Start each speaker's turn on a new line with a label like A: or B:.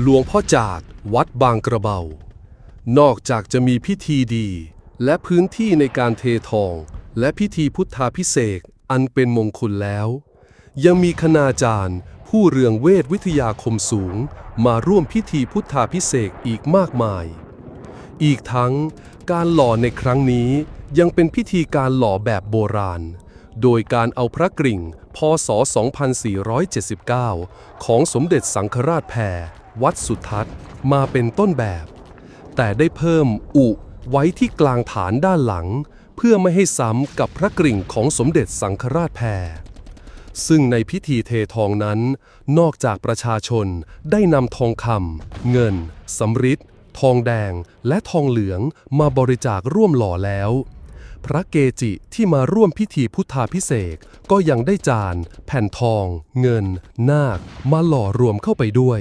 A: หลวงพ่อจาดวัดบางกระเบา นอกจากจะมีพิธีดี และพื้นที่ในการเททอง และพิธีพุทธาพิเศษอันเป็นมงคลแล้ว ยังมีคณาจารย์ ผู้เรืองเวทวิทยาคมสูง มาร่วมพิธีพุทธาพิเศษอีกมากมาย อีกทั้งการหล่อในครั้งนี้ยังเป็นพิธีการหล่อแบบโบราณ โดยการเอาพระกริ่ง พศ 2479 ของสมเด็จสังฆราชแพรวัดสุทัศน์ มาเป็นต้นแบบ แต่ได้เพิ่มอุไว้ที่กลางฐานด้านหลัง เพื่อไม่ให้ซ้ำกับพระกริ่งของสมเด็จสังฆราชแพรซึ่งในพิธีเททองนั้น นอกจากประชาชนได้นำทองคำเงินสำริดทองแดงและทองเหลืองมาบริจาคร่วมหล่อแล้ว พระเกจิที่มาร่วมพิธีพุทธาพิเศษก็ยังได้จาน แผ่นทอง เงิน นาค มาหล่อรวมเข้าไปด้วย